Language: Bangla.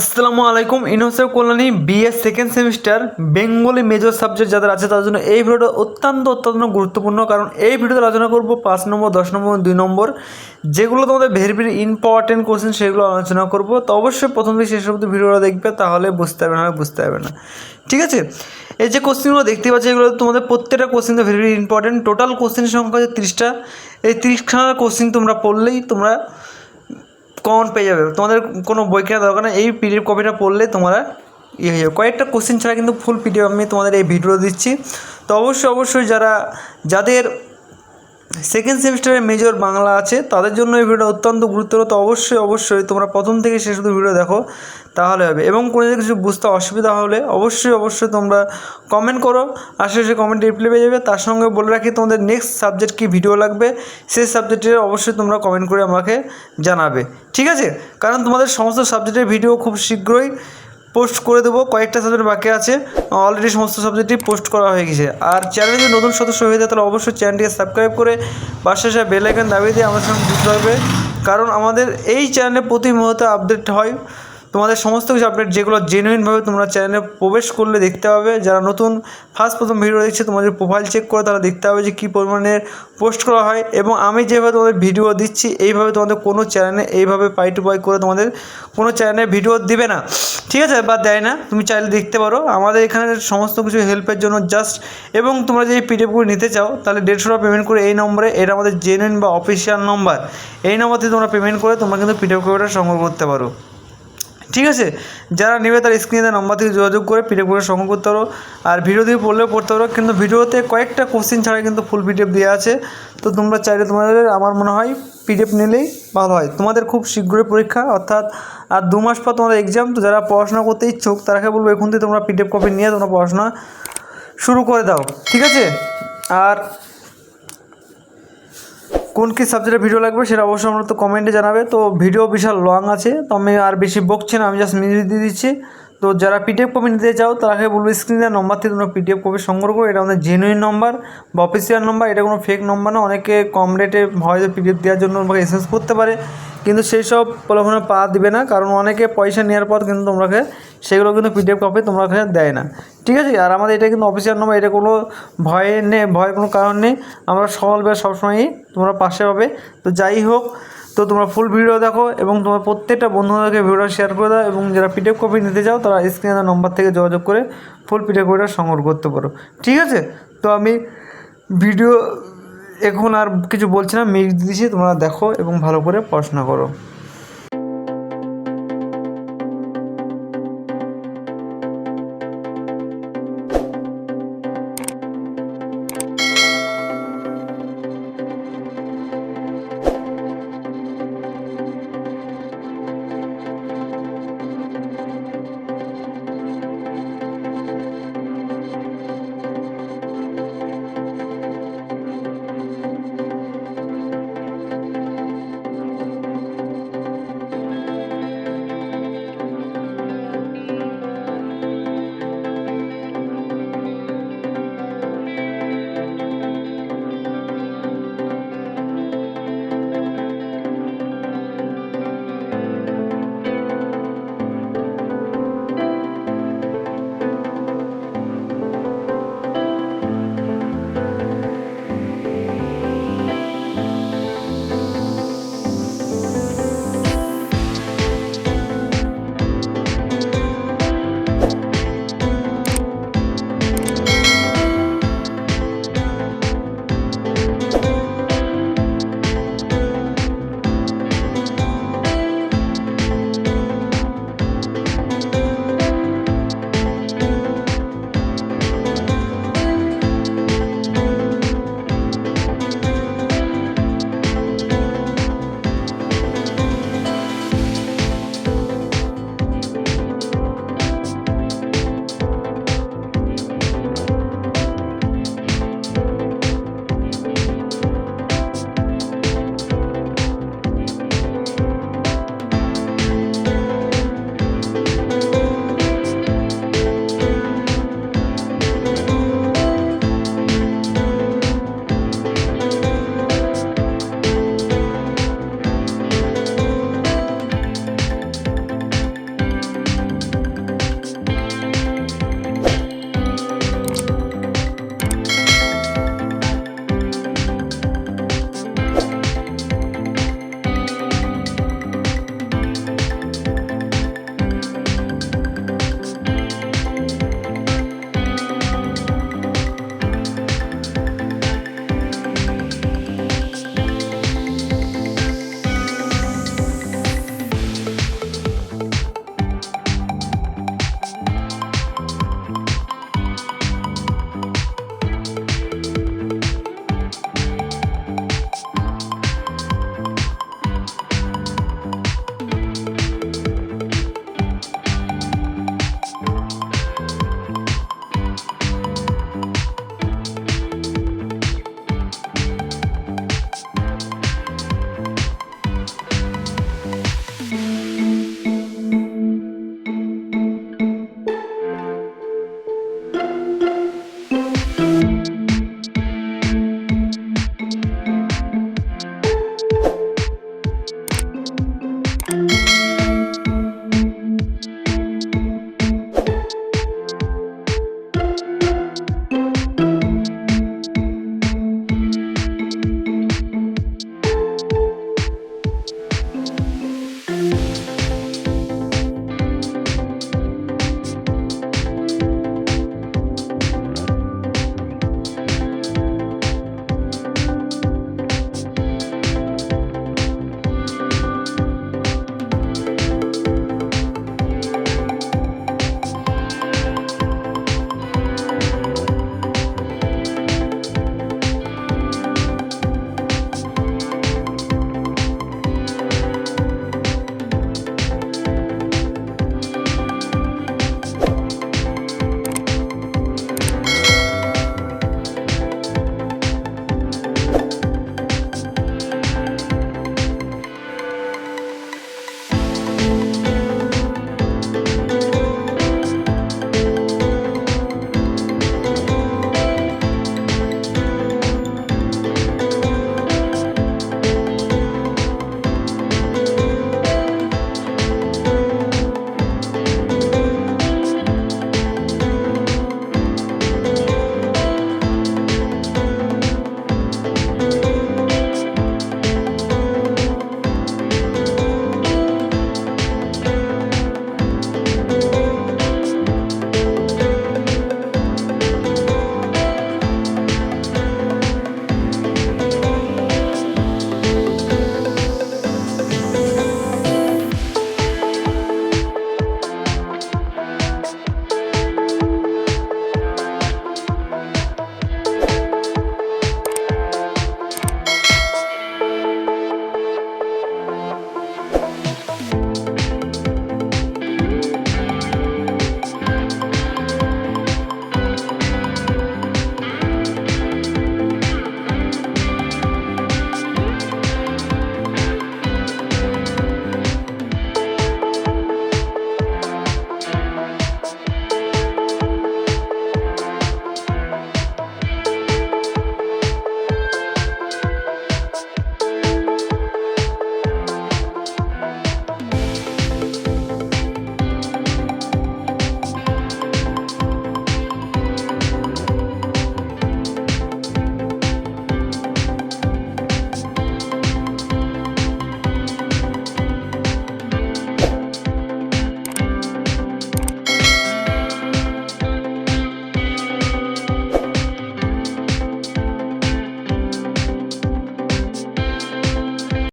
আসসালামু আলাইকুম ইনোসেফ Kalyani BS second semester Bengali major subject যাদের আছে তাদের জন্য এই ভিডিওটা অত্যন্ত অত্যন্ত গুরুত্বপূর্ণ। কারণ এই ভিডিওতে আলোচনা করব পাঁচ নম্বর, দশ নম্বর, দুই নম্বর। যেগুলো তোমাদের ভেরি ভেরি ইম্পর্টেন্ট কোশ্চেন সেগুলো আলোচনা করব। তো অবশ্যই প্রথম থেকে শেষ অবধি ভিডিওটা দেখবে, তাহলে বুঝতে পারবে না বুঝতে পারবে না। ঠিক আছে? এই যে কোশ্চেনগুলো দেখতে পাচ্ছি, এগুলো তোমাদের প্রত্যেকটা কোশ্চেন তো very very important total question সংখ্যা হচ্ছে তিরিশটা। এই তিরিশখানা কোশ্চেন তোমরা পড়লেই তোমরা কমন পেয়ে যাবে। তোমাদের কোনো বই কেনার দরকার নেই, এই পিডিএফ কপিটা পড়লে তোমরা ইয়ে হয়ে যাবে। কয়েকটা কোশ্চেন ছাড়া কিন্তু ফুল পিডিএফ আমি তোমাদের এই ভিডিও দিচ্ছি। তো অবশ্যই অবশ্যই যারা, যাদের সেকেন্ড সেমিস্টারের মেজর বাংলা আছে, তাদের জন্য এই ভিডিও অত্যন্ত গুরুত্বপূর্ণ। তো অবশ্যই অবশ্যই তোমরা প্রথম থেকে শেষ অবধি ভিডিও দেখো, তাহলে হবে। এবং কোনো যদি কিছু বুঝতে অসুবিধা হলে অবশ্যই অবশ্যই তোমরা কমেন্ট করো। আশেপাশে কমেন্ট রিপ্লাই পেয়ে যাবে। তার সঙ্গে বলে রাখি, তোমাদের নেক্সট সাবজেক্ট কী ভিডিও লাগবে? সেই সাবজেক্টের অবশ্যই তোমরা কমেন্ট করে আমাকে জানাবে। ঠিক আছে? কারণ তোমাদের সমস্ত সাবজেক্টের ভিডিও খুব শীঘ্রই পোস্ট করে দেবো, কয়েকটা সাবজেক্ট বাকি আছে। অলরেডি সমস্ত সাবজেক্টই পোস্ট করা হয়ে গেছে। আর চ্যানেলে যদি নতুন সদস্য হয়ে যায়, তাহলে অবশ্যই চ্যানেলটিকে সাবস্ক্রাইব করে পাশে সে বেল দাবি দিয়ে আমাদের সঙ্গে যুক্ত হবে কারণ আমাদের এই চ্যানেলে প্রতি মুহূর্তে আপডেট হয়। তোমাদের সমস্ত কিছু আপডেট যেগুলো জেনুইনভাবে তোমরা চ্যানেলে প্রবেশ করলে দেখতে পাবে। যারা নতুন ফার্স্ট প্রথম ভিডিও দেখছে, তোমাদের প্রোফাইল চেক করে তারা দেখতে হবে যে কী পরিমাণে পোস্ট করা হয়। এবং আমি যেভাবে তোমাদের ভিডিও দিচ্ছি, এইভাবে তোমাদের কোনো চ্যানেলে এইভাবে পাই টু পাই করে তোমাদের কোনো চ্যানেলে ভিডিও দিবে না। ঠিক আছে? বা দেয় না। তুমি চাইলে দেখতে পারো। আমাদের এখানে সমস্ত কিছু হেল্পের জন্য জাস্ট এবং তোমরা যদি পিডিএফগুলো নিতে চাও, তাহলে দেড়শো টাকা পেমেন্ট করে এই নম্বরে, এটা আমাদের জেনুইন বা অফিসিয়াল নম্বর এই নম্বর থেকে তোমরা পেমেন্ট করে তোমরা কিন্তু পিডিএফ কপিটা সংগ্রহ করতে পারো। আছে? যারা নেবে তার স্ক্রিনে নম্বর থেকে যোগাযোগ করে পিডিএফ করে সংগ্রহ করতে পারো। আর ভিডিও দিয়ে পড়লেও পড়তে পারো, কিন্তু ভিডিওতে কয়েকটা কোশ্চেন ছাড়া কিন্তু ফুল পিডিএফ দেওয়া আছে। তো তোমরা চাইলে তোমাদের, আমার মনে হয় পিডিএফ নিলেই ভালো হয়। তোমাদের খুব শীঘ্রই পরীক্ষা, অর্থাৎ আর দু মাস পর তোমাদের এক্সাম তো যারা পড়াশোনা করতে ইচ্ছুক তারাকে বলব, এখন থেকে তোমরা পিডিএফ কপি নিয়ে তোমরা পড়াশোনা শুরু করে দাও। ঠিক আছে? আর কোন কী সাবজেক্টের ভিডিও লাগবে সেটা অবশ্যই আমরা তো কমেন্টে জানাবে। তো ভিডিও বিশাল লং আছে, তো আমি আর বেশি বকছি না, আমি জাস্ট মিনিট দিয়ে দিচ্ছি। তো যারা পিডিএফ কপি নিতে চাও তাকে বলব স্ক্রিনে নম্বর থেকে তোমরা পিডিএফ কপি সংগ্রহ করো। এটা আমাদের জেনুইন নম্বর বা অফিসিয়াল নম্বর এটা কোনো ফেক নম্বর না। অনেকে কম রেটে হয়তো পিডিএফ দেওয়ার জন্য আমাকে এসএস করতে পারে। কিন্তু সেই সব প্রলোভনে পা দিবে না, কারণ অনেকে পয়সা নেওয়ার পর কিন্তু তোমাকে সেগুলো কিন্তু পিডিএফ কপি তোমরা দেয় না। ঠিক আছে? আর আমাদের এটা কিন্তু অফিসিয়াল নম্বর এটা কোনো ভয়ে নেই ভয়ের কোনো কারণ নেই। আমরা সকালবেলা সবসময়ই তোমরা পাশে পাবে তো যাই হোক, তো তোমরা ফুল ভিডিও দেখো এবং তোমার প্রত্যেকটা বন্ধুদেরকে ভিডিওটা শেয়ার করে দাও এবং যারা পিডিএফ কপি নিতে চাও, তারা স্ক্রিনের নম্বর থেকে যোগাযোগ করে ফুল পিডিএফ কপিটা সংগ্রহ করতে পারো। ঠিক আছে? তো আমি ভিডিও এখন আর কিছু বলছি না মিক্স দিচ্ছি তোমরা দেখো এবং ভালো করে পড়াশোনা করো।